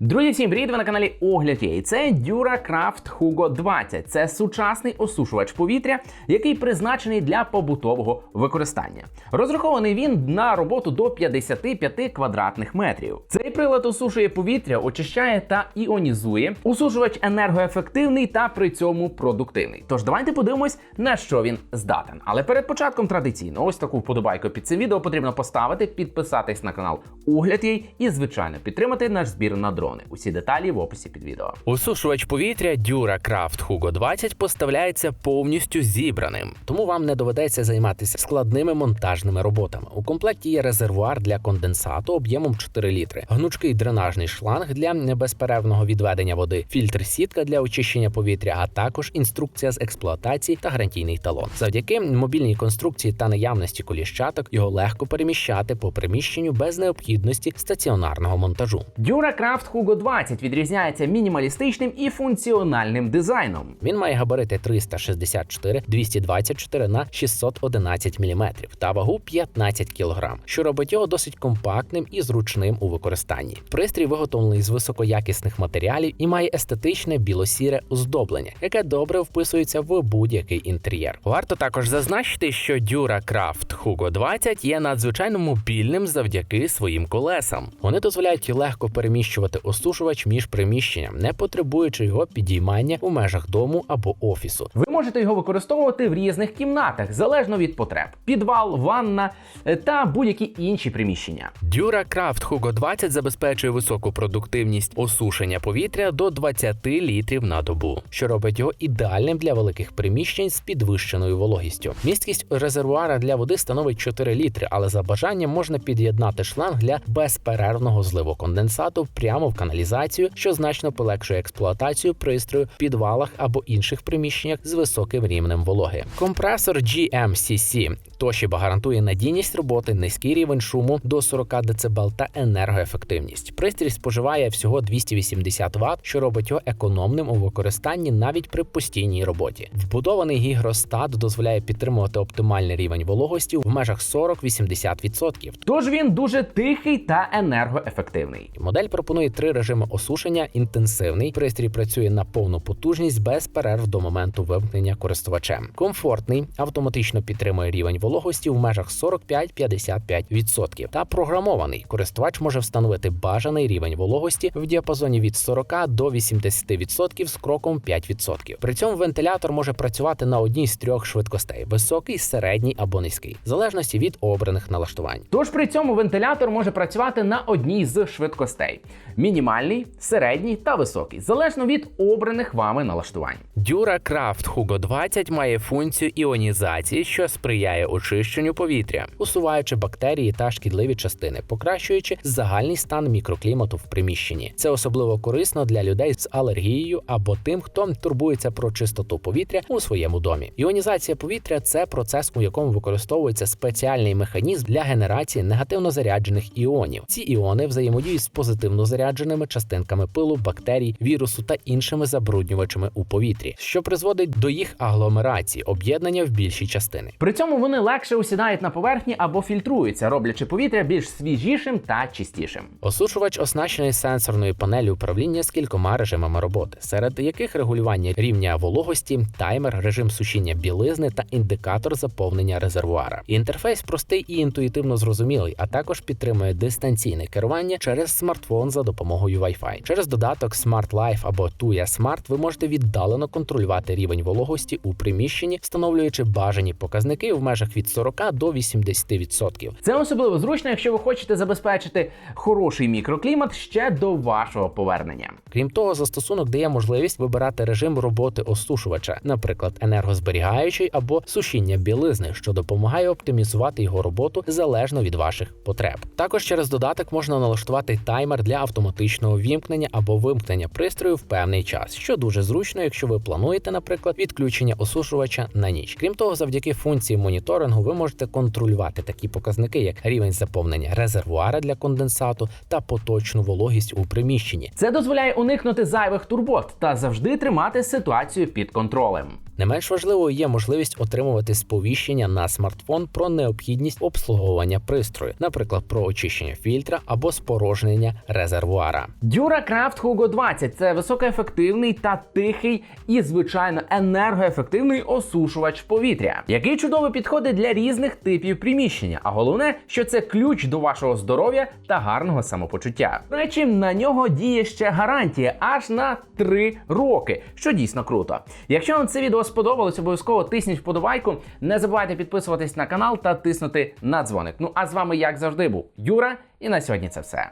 Друзі, всім привіт! Ви на каналі Огляд Є. Це DuraCraft Hugo 20. Це сучасний осушувач повітря, який призначений для побутового використання. Розрахований він на роботу до 55 квадратних метрів. Цей прилад осушує повітря, очищає та іонізує. Осушувач енергоефективний та при цьому продуктивний. Тож давайте подивимось, на що він здатен. Але перед початком традиційно, ось таку вподобайку під цим відео потрібно поставити, підписатись на канал Огляд Є і, звичайно, підтримати наш збір на дрони. Усі деталі в описі під відео. Осушувач повітря DuraCraft Hugo 20 поставляється повністю зібраним, тому вам не доведеться займатися складними монтажними роботами. У комплекті є резервуар для конденсату об'ємом 4 літри, гнучкий дренажний шланг для безперервного відведення води, фільтр сітка для очищення повітря, а також інструкція з експлуатації та гарантійний талон. Завдяки мобільній конструкції та наявності коліщаток його легко переміщати по приміщенню без необхідності стаціонарного монтажу. DuraCraft Hugo 20 відрізняється мінімалістичним і функціональним дизайном. Він має габарити 364 224 на 611 мм та вагу 15 кг, що робить його досить компактним і зручним у використанні. Пристрій виготовлений з високоякісних матеріалів і має естетичне білосіре оздоблення, яке добре вписується в будь-який інтер'єр. Варто також зазначити, що DuraCraft Hugo 20 є надзвичайно мобільним завдяки своїм колесам. Вони дозволяють легко переміщувати осушувач між приміщенням, не потребуючи його підіймання у межах дому або офісу. Ви можете його використовувати в різних кімнатах, залежно від потреб: підвал, ванна е, та будь-які інші приміщення. DuraCraft Hugo 20 забезпечує високу продуктивність осушення повітря до 20 літрів на добу, що робить його ідеальним для великих приміщень з підвищеною вологістю. Місткість резервуара для води становить 4 літри, але за бажанням можна під'єднати шланг для безперервного зливу конденсату прямо в каналізацію, що значно полегшує експлуатацію пристрою в підвалах або інших приміщеннях з високим рівнем вологи. Компресор GMCC Toshiba гарантує надійність роботи, низький рівень шуму до 40 дБ та енергоефективність. Пристрій споживає всього 280 Вт, що робить його економним у використанні навіть при постійній роботі. Вбудований гігростат дозволяє підтримувати оптимальний рівень вологості в межах 40-80%. Тож він дуже тихий та енергоефективний. Модель пропонує три режими осушення: інтенсивний. Пристрій працює на повну потужність без перерв до моменту вимкнення користувачем. Комфортний автоматично підтримує рівень вологості в межах 45-55%. Та програмований користувач може встановити бажаний рівень вологості в діапазоні від 40 до 80% з кроком 5%. При цьому вентилятор може працювати на одній з трьох швидкостей: високий, середній або низький, в залежності від обраних налаштувань. Тож при цьому вентилятор може працювати на одній з швидкостей: мінімальний, середній та високий, залежно від обраних вами налаштувань. DuraCraft Hugo 20 має функцію іонізації, що сприяє очищенню повітря, усуваючи бактерії та шкідливі частини, покращуючи загальний стан мікроклімату в приміщенні. Це особливо корисно для людей з алергією або тим, хто турбується про чистоту повітря у своєму домі. Іонізація повітря це процес, у якому використовується спеціальний механізм для генерації негативно заряджених іонів. Ці іони взаємодіють з позитивно зарядженими частинками пилу, бактерій, вірусу та іншими забруднювачами у повітрі, що призводить до їх агломерації, об'єднання в більші частини. При цьому вони легше усідають на поверхні або фільтруються, роблячи повітря більш свіжішим та чистішим. Осушувач оснащений сенсорною панелью управління з кількома режимами роботи, серед яких регулювання рівня вологості, таймер, режим сушіння білизни та індикатор заповнення резервуара. Інтерфейс простий і інтуїтивно зрозумілий, а також підтримує дистанційне керування через смартфон за допомогою Wi-Fi. Через додаток Smart Life або Tuya Smart ви можете віддалено контролювати рівень вологості у приміщенні, встановлюючи бажані показники в межах від 40 до 80%. Це особливо зручно, якщо ви хочете забезпечити хороший мікроклімат ще до вашого повернення. Крім того, застосунок дає можливість вибирати режим роботи осушувача, наприклад, енергозберігаючий або сушіння білизни, що допомагає оптимізувати його роботу залежно від ваших потреб. Також через додаток можна налаштувати таймер для автоматичного вімкнення або вимкнення пристрою в певний час, що дуже зручно, якщо ви плануєте, наприклад, відключення осушувача на ніч. Крім того, завдяки функції моніторингу ви можете контролювати такі показники, як рівень заповнення резервуара для конденсату та поточну вологість у приміщенні. Це дозволяє уникнути зайвих турбот та завжди тримати ситуацію під контролем. Не менш важливою є можливість отримувати сповіщення на смартфон про необхідність обслуговування пристрою, наприклад, про очищення фільтра або спорожнення резервуара. DuraCraft Hugo 20 це високоефективний та тихий і, звичайно, енергоефективний осушувач повітря, який чудово підходить для різних типів приміщення. А головне, що це ключ до вашого здоров'я та гарного самопочуття. До речі, на нього діє ще гарантія аж на 3 роки, що дійсно круто. Якщо вам це відео сподобалось, обов'язково тисніть вподобайку. Не забувайте підписуватись на канал та тиснути на дзвоник. Ну а з вами, як завжди, був Юра, і на сьогодні це все.